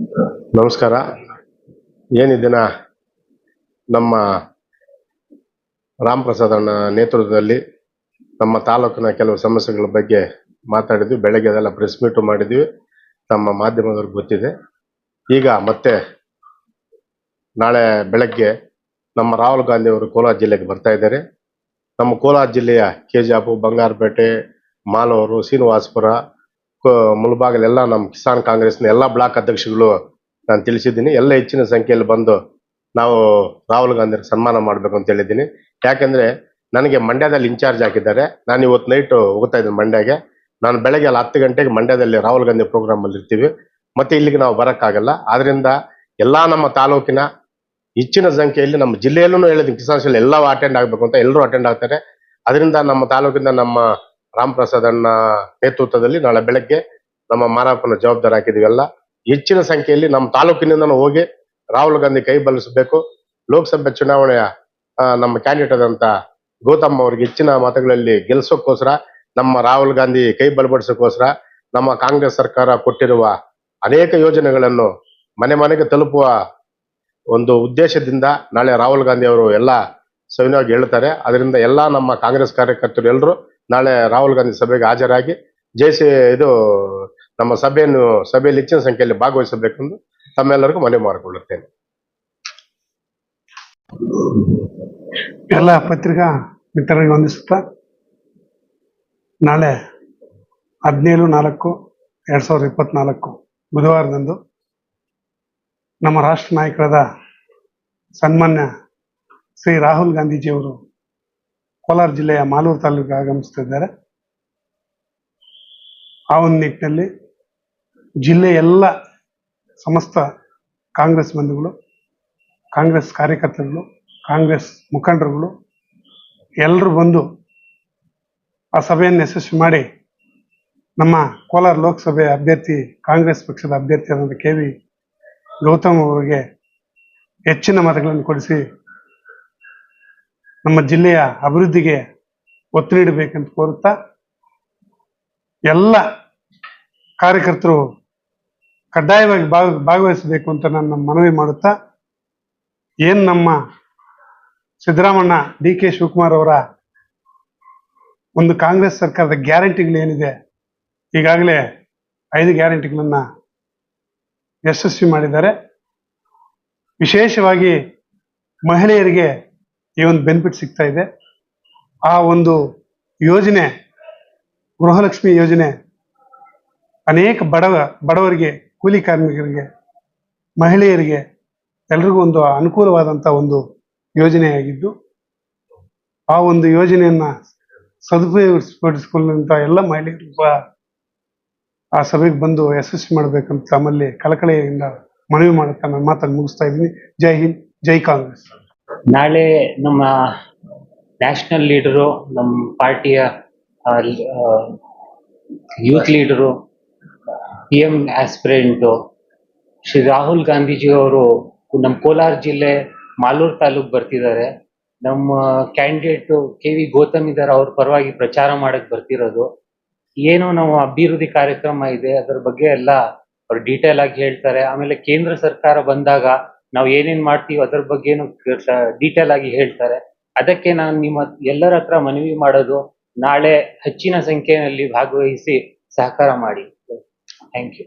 ನಮಸ್ಕಾರ. ಏನಿದ್ದಿನ ನಮ್ಮ ರಾಮ್ ಪ್ರಸಾದ್ ಅಣ್ಣ ನೇತೃತ್ವದಲ್ಲಿ ನಮ್ಮ ತಾಲೂಕಿನ ಕೆಲವು ಸಮಸ್ಯೆಗಳ ಬಗ್ಗೆ ಮಾತಾಡಿದ್ವಿ. ಬೆಳಗ್ಗೆ ಅದೆಲ್ಲ ಪ್ರೆಸ್ ಮೀಟು ಮಾಡಿದ್ವಿ. ನಮ್ಮ ಮಾಧ್ಯಮದವ್ರಿಗೆ ಗೊತ್ತಿದೆ. ಈಗ ಮತ್ತೆ ನಾಳೆ ಬೆಳಗ್ಗೆ ನಮ್ಮ ರಾಹುಲ್ ಗಾಂಧಿ ಅವರು ಕೋಲಾರ ಜಿಲ್ಲೆಗೆ ಬರ್ತಾ ಇದ್ದಾರೆ. ನಮ್ಮ ಕೋಲಾರ ಜಿಲ್ಲೆಯ ಕೆಜಾಪು ಬಂಗಾರಪೇಟೆ, ಮಾಲೂರು, ಶ್ರೀನಿವಾಸಪುರ ಮುಳಬಾಗಿಲೆಲ್ಲ ನಮ್ಮ ಕಿಸಾನ್ ಕಾಂಗ್ರೆಸ್ನ ಎಲ್ಲ ಬ್ಲಾಕ್ ಅಧ್ಯಕ್ಷಗಳು ನಾನು ತಿಳಿಸಿದ್ದೀನಿ. ಎಲ್ಲ ಹೆಚ್ಚಿನ ಸಂಖ್ಯೆಯಲ್ಲಿ ಬಂದು ನಾವು ರಾಹುಲ್ ಗಾಂಧಿ ಸನ್ಮಾನ ಮಾಡಬೇಕು ಅಂತ ಹೇಳಿದ್ದೀನಿ. ಯಾಕಂದ್ರೆ ನನಗೆ ಮಂಡ್ಯದಲ್ಲಿ ಇನ್ಚಾರ್ಜ್ ಹಾಕಿದ್ದಾರೆ. ನಾನು ಇವತ್ತು ನೈಟ್ ಹೋಗ್ತಾ ಇದ್ದೀನಿ ಮಂಡ್ಯಗೆ. ನಾನು ಬೆಳಗ್ಗೆ ಅಲ್ಲಿ ಹತ್ತು ಗಂಟೆಗೆ ಮಂಡ್ಯದಲ್ಲಿ ರಾಹುಲ್ ಗಾಂಧಿ ಪ್ರೋಗ್ರಾಮ್ ಅಲ್ಲಿ ಇರ್ತೀವಿ. ಮತ್ತೆ ಇಲ್ಲಿಗೆ ನಾವು ಬರೋಕ್ಕಾಗಲ್ಲ. ಆದ್ರಿಂದ ಎಲ್ಲಾ ನಮ್ಮ ತಾಲೂಕಿನ ಹೆಚ್ಚಿನ ಸಂಖ್ಯೆಯಲ್ಲಿ ನಮ್ಮ ಜಿಲ್ಲೆಯಲ್ಲೂ ಹೇಳಿದ್ದೀನಿ. ಕಿಸಾನ್ ಎಲ್ಲ ಅಟೆಂಡ್ ಆಗಬೇಕು ಅಂತ ಎಲ್ಲರೂ ಅಟೆಂಡ್ ಆಗ್ತಾರೆ. ಅದರಿಂದ ನಮ್ಮ ತಾಲೂಕಿಂದ ನಮ್ಮ ರಾಮ್ ಪ್ರಸಾದ್ ಅಣ್ಣ ನೇತೃತ್ವದಲ್ಲಿ ನಾಳೆ ಬೆಳಗ್ಗೆ ನಮ್ಮ ಮಾರಾಪನ ಜವಾಬ್ದಾರಿ ಹಾಕಿದೀವಿ ಎಲ್ಲ ಹೆಚ್ಚಿನ ಸಂಖ್ಯೆಯಲ್ಲಿ ನಮ್ಮ ತಾಲೂಕಿನಿಂದ ಹೋಗಿ ರಾಹುಲ್ ಗಾಂಧಿ ಕೈ ಬಲಿಸಬೇಕು. ಲೋಕಸಭೆ ಚುನಾವಣೆಯ ನಮ್ಮ ಕ್ಯಾಂಡಿಡೇಟ್ ಆದಂತ ಗೌತಮ್ ಅವ್ರಿಗೆ ಹೆಚ್ಚಿನ ಮತಗಳಲ್ಲಿ ಗೆಲ್ಸೋಕ್ಕೋಸ್ಕರ, ನಮ್ಮ ರಾಹುಲ್ ಗಾಂಧಿ ಕೈ ಬಲಪಡಿಸೋಕ್ಕೋಸ್ಕರ ನಮ್ಮ ಕಾಂಗ್ರೆಸ್ ಸರ್ಕಾರ ಕೊಟ್ಟಿರುವ ಅನೇಕ ಯೋಜನೆಗಳನ್ನು ಮನೆ ಮನೆಗೆ ತಲುಪುವ ಒಂದು ಉದ್ದೇಶದಿಂದ ನಾಳೆ ರಾಹುಲ್ ಗಾಂಧಿ ಅವರು ಎಲ್ಲ ಸವಿನವಾಗಿ ಹೇಳ್ತಾರೆ. ಅದರಿಂದ ಎಲ್ಲ ನಮ್ಮ ಕಾಂಗ್ರೆಸ್ ಕಾರ್ಯಕರ್ತರು ಎಲ್ಲರೂ ನಾಳೆ ರಾಹುಲ್ ಗಾಂಧಿ ಸಭೆಗೆ ಹಾಜರಾಗಿ ಜೆಸಿ ಇದು ನಮ್ಮ ಸಭೆಯನ್ನು, ಸಭೆಯಲ್ಲಿ ಹೆಚ್ಚಿನ ಸಂಖ್ಯೆಯಲ್ಲಿ ಭಾಗವಹಿಸಬೇಕೆಂದು ತಮ್ಮೆಲ್ಲರಿಗೂ ಮನವಿ ಮಾಡಿಕೊಳ್ಳುತ್ತೇನೆ. ಎಲ್ಲ ಪತ್ರಿಕಾ ಮಿತ್ರರಿಗೆ ವಂದಿಸುತ್ತಾ, ನಾಳೆ ಹದಿನೇಳು, ನಾಲ್ಕು, ಎರಡ್ ಸಾವಿರದ ಇಪ್ಪತ್ನಾಲ್ಕು ಬುಧವಾರದಂದು ನಮ್ಮ ರಾಷ್ಟ್ರ ನಾಯಕರಾದ ಸನ್ಮಾನ್ಯ ಶ್ರೀ ರಾಹುಲ್ ಗಾಂಧೀಜಿಯವರು ಕೋಲಾರ ಜಿಲ್ಲೆಯ ಮಾಲೂರು ತಾಲೂಕಿಗೆ ಆಗಮಿಸುತ್ತಿದ್ದಾರೆ ಆ ಒಂದು ನಿಟ್ಟಿನಲ್ಲಿ ಜಿಲ್ಲೆಯ ಎಲ್ಲ ಸಮಸ್ತ ಕಾಂಗ್ರೆಸ್ ಬಂಧುಗಳು, ಕಾಂಗ್ರೆಸ್ ಕಾರ್ಯಕರ್ತರುಗಳು, ಕಾಂಗ್ರೆಸ್ ಮುಖಂಡರುಗಳು ಎಲ್ಲರೂ ಬಂದು ಆ ಸಭೆಯನ್ನು ಯಶಸ್ವಿ ಮಾಡಿ ನಮ್ಮ ಕೋಲಾರ ಲೋಕಸಭೆ ಅಭ್ಯರ್ಥಿ, ಕಾಂಗ್ರೆಸ್ ಪಕ್ಷದ ಅಭ್ಯರ್ಥಿಯಾದಂಥ ಕೆ ವಿ ಗೌತಮ್ ಅವರಿಗೆ ಹೆಚ್ಚಿನ ಮತಗಳನ್ನು ಕೊಡಿಸಿ ನಮ್ಮ ಜಿಲ್ಲೆಯ ಅಭಿವೃದ್ಧಿಗೆ ಒತ್ತು ನೀಡಬೇಕಂತ ಕೋರುತ್ತಾ ಎಲ್ಲ ಕಾರ್ಯಕರ್ತರು ಕಡ್ಡಾಯವಾಗಿ ಭಾಗ, ಭಾಗವಹಿಸಬೇಕು ಅಂತ ನಾನು ಮನವಿ ಮಾಡುತ್ತಾ, ಏನು ನಮ್ಮ ಸಿದ್ದರಾಮಣ್ಣ ಡಿ ಕೆ ಶಿವಕುಮಾರ್ ಅವರ ಒಂದು ಕಾಂಗ್ರೆಸ್ ಸರ್ಕಾರದ ಗ್ಯಾರಂಟಿಗಳು ಏನಿದೆ, ಈಗಾಗಲೇ ಐದು ಗ್ಯಾರಂಟಿಗಳನ್ನ ಯಶಸ್ವಿ ಮಾಡಿದ್ದಾರೆ. ವಿಶೇಷವಾಗಿ ಮಹಿಳೆಯರಿಗೆ ಈ ಒಂದು ಬೆನಿಫಿಟ್ ಸಿಗ್ತಾ ಇದೆ. ಆ ಒಂದು ಯೋಜನೆ, ಗೃಹಲಕ್ಷ್ಮಿ ಯೋಜನೆ ಅನೇಕ ಬಡವ, ಬಡವರಿಗೆ, ಕೂಲಿ ಕಾರ್ಮಿಕರಿಗೆ, ಮಹಿಳೆಯರಿಗೆ ಎಲ್ರಿಗೂ ಒಂದು ಅನುಕೂಲವಾದಂಥ ಒಂದು ಯೋಜನೆಯಾಗಿದ್ದು, ಆ ಒಂದು ಯೋಜನೆಯನ್ನ ಸದುಪಯೋಗಿಸಿಕೊಳ್ಳುವಂಥ ಎಲ್ಲ ಮಹಿಳೆಯರು ಆ ಸಭೆಗೆ ಬಂದು ಯಶಸ್ವಿ ಮಾಡಬೇಕಂತ ತಮ್ಮಲ್ಲಿ ಕಳಕಳಿಯಿಂದ ಮನವಿ ಮಾಡುತ್ತಾ ನಾನು ಮಾತನ್ನು ಮುಗಿಸ್ತಾ ಇದ್ದೀನಿ. ಜೈ ಹಿಂದ್, ಜೈ ಕಾಂಗ್ರೆಸ್. ನಾಳೆ ನಮ್ಮ ನ್ಯಾಷನಲ್ ಲೀಡರು ನಮ್ಮ ಪಾರ್ಟಿಯ youth leader P M aspirant Shri Rahul Gandhiji ಅವರು ನಮ್ಮ ಕೋಲಾರ ಜಿಲ್ಲೆ ಮಾಲೂರು ತಾಲೂಕ್ ಬರ್ತಿದ್ದಾರೆ. ನಮ್ಮ ಕ್ಯಾಂಡಿಡೇಟು ಕೆ ವಿ ಗೌತಮ್ ಇದ್ದಾರೆ ಅವ್ರ ಪರವಾಗಿ ಪ್ರಚಾರ ಮಾಡಕ್ ಬರ್ತಿರೋದು. ಏನು ನಾವು ಅಭಿವೃದ್ಧಿ ಕಾರ್ಯಕ್ರಮ ಇದೆ, ಅದರ ಬಗ್ಗೆ ಎಲ್ಲ ಅವ್ರು ಡೀಟೇಲ್ ಆಗಿ ಹೇಳ್ತಾರೆ. ಆಮೇಲೆ ಕೇಂದ್ರ ಸರ್ಕಾರ ಬಂದಾಗ ನಾವು ಏನೇನ್ ಮಾಡ್ತೀವಿ ಅದ್ರ ಬಗ್ಗೆನು ಡೀಟೇಲ್ ಆಗಿ ಹೇಳ್ತಾರೆ. ಅದಕ್ಕೆ ನಾನು ನಿಮ್ಮ ಎಲ್ಲರ ಹತ್ರ ಮನವಿ ಮಾಡೋದು ನಾಳೆ ಹೆಚ್ಚಿನ ಸಂಖ್ಯೆಯಲ್ಲಿ ಭಾಗವಹಿಸಿ ಸಹಕಾರ ಮಾಡಿ. Thank you